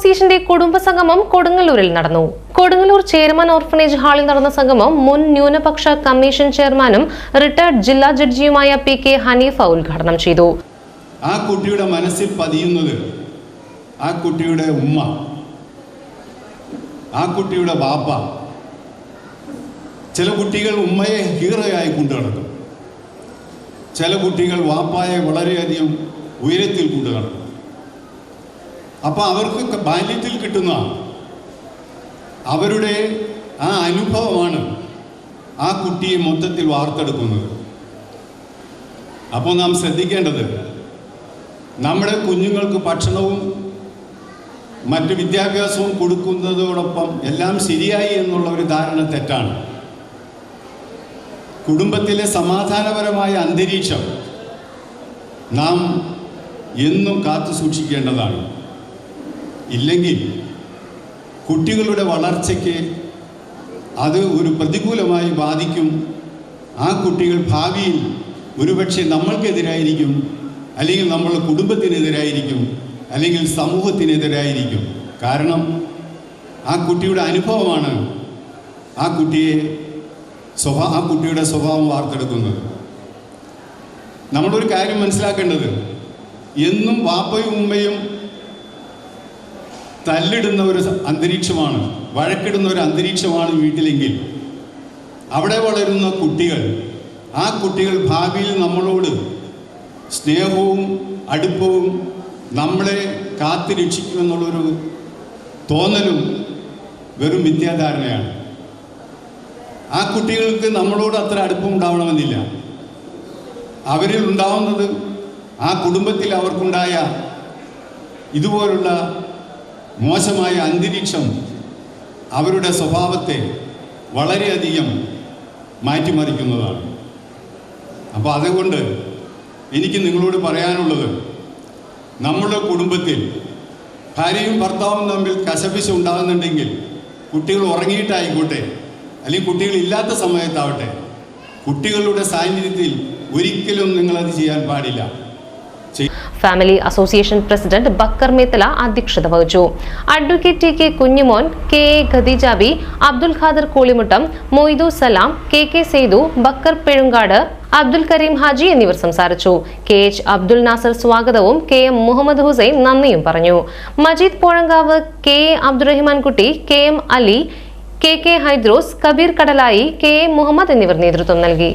അസോസിയേഷന്റെ കുടുംബ സംഗമം കൊടുങ്ങല്ലൂരിൽ നടന്നു. കൊടുങ്ങല്ലൂർ ചെയർമാൻ ഓർഫനേജ് ഹാളിൽ നടന്ന സംഗമം മുൻ ന്യൂനപക്ഷ കമ്മീഷൻ ചെയർമാനും റിട്ടയർഡ് ജില്ലാ ജഡ്ജിയുമായ പി കെ ഹനീഫ ഉദ്ഘാടനം ചെയ്തു. ആ കുട്ടിയുടെ മനസ്സിൽ പതിയുന്നത് ആ കുട്ടിയുടെ ഉമ്മ ആ കുട്ടിയുടെ ബാപ്പ. ചില കുട്ടികൾ ഉമ്മയെ ഹീറോയായി കൊണ്ടു നടക്കും. ചില കുട്ടികൾ വാപ്പായെ വളരെയധികം ഉയരത്തിൽ കൊണ്ടു നടക്കും. അപ്പോൾ അവർക്ക് ബാല്യത്തിൽ കിട്ടുന്ന അവരുടെ ആ അനുഭവമാണ് ആ കുട്ടിയെ മൊത്തത്തിൽ വാർത്തെടുക്കുന്നത്. അപ്പോൾ നാം ശ്രദ്ധിക്കേണ്ടത് നമ്മുടെ കുഞ്ഞുങ്ങൾക്ക് ഭക്ഷണവും മറ്റ് വിദ്യാഭ്യാസവും കൊടുക്കുന്നതോടൊപ്പം എല്ലാം ശരിയായി എന്നുള്ള ഒരു ധാരണ തെറ്റാണ്. കുടുംബത്തിലെ സമാധാനപരമായ അന്തരീക്ഷം നാം എന്നും കാത്തു സൂക്ഷിക്കേണ്ടതാണ്. ഇല്ലെങ്കിൽ കുട്ടികളുടെ വളർച്ചയ്ക്ക് അത് ഒരു പ്രതികൂലമായി ബാധിക്കും. ആ കുട്ടികൾ ഭാവിയിൽ ഒരുപക്ഷെ നമ്മൾക്കെതിരായിരിക്കും അല്ലെങ്കിൽ നമ്മളുടെ കുടുംബത്തിനെതിരായിരിക്കും അല്ലെങ്കിൽ സമൂഹത്തിനെതിരായിരിക്കും. കാരണം ആ കുട്ടിയുടെ അനുഭവമാണ് ആ കുട്ടിയെ സ്വഭാ ആ കുട്ടിയുടെ സ്വഭാവം വാർത്തെടുക്കുന്നത്. നമ്മളൊരു കാര്യം മനസ്സിലാക്കേണ്ടത് എന്നും വാപ്പയും ഉമ്മയും തല്ലിടുന്ന ഒരു അന്തരീക്ഷമാണ് വഴക്കിടുന്ന ഒരു അന്തരീക്ഷമാണ് വീട്ടിലെങ്കിൽ. അവിടെ വളരുന്ന കുട്ടികൾ ആ കുട്ടികൾ ഭാവിയിൽ നമ്മളോട് സ്നേഹവും അടുപ്പവും നമ്മളെ കാത്തു രക്ഷിക്കുമെന്നുള്ളൊരു തോന്നലും വെറും മിഥ്യാധാരണയാണ് ആ കുട്ടികൾക്ക് നമ്മളോട് അത്ര അടുപ്പം ഉണ്ടാവണമെന്നില്ല. അവരിൽ ഉണ്ടാവുന്നത് ആ കുടുംബത്തിൽ അവർക്കുണ്ടായ ഇതുപോലുള്ള മോശമായ അന്തരീക്ഷം അവരുടെ സ്വഭാവത്തെ വളരെയധികം മാറ്റിമറിക്കുന്നതാണ്. അപ്പോൾ അതുകൊണ്ട് എനിക്ക് നിങ്ങളോട് പറയാനുള്ളത് നമ്മുടെ കുടുംബത്തിൽ ഭാര്യയും ഭർത്താവും തമ്മിൽ കശപിശ ഉണ്ടാകുന്നുണ്ടെങ്കിൽ കുട്ടികൾ ഉറങ്ങിയിട്ടായിക്കോട്ടെ അല്ലെങ്കിൽ കുട്ടികൾ ഇല്ലാത്ത സമയത്താവട്ടെ കുട്ടികളുടെ സാന്നിധ്യത്തിൽ ഒരിക്കലും നിങ്ങളത് ചെയ്യാൻ പാടില്ല. Family association president Bakkar Methala അധ്യക്ഷത വഹിച്ചു. Advocate T K Kunjumon K A Khadeejabi Abdul Khader Kolimuttam Moidu Salam K K Saidu Bakkar Pezhunkad Abdul Kareem Haji എന്നിവർ സംസാരിച്ചു. കെ എച്ച് അബ്ദുൽ നാസർ സ്വാഗതവും കെ എം മുഹമ്മദ് ഹുസൈൻ നന്ദിയും പറഞ്ഞു. Majeed Pozhankavu K A Abdurahimankutty K M Ali K K Hydros Kabeer Kadalayi K A Muhammad എന്നിവർ നേതൃത്വം നൽകി.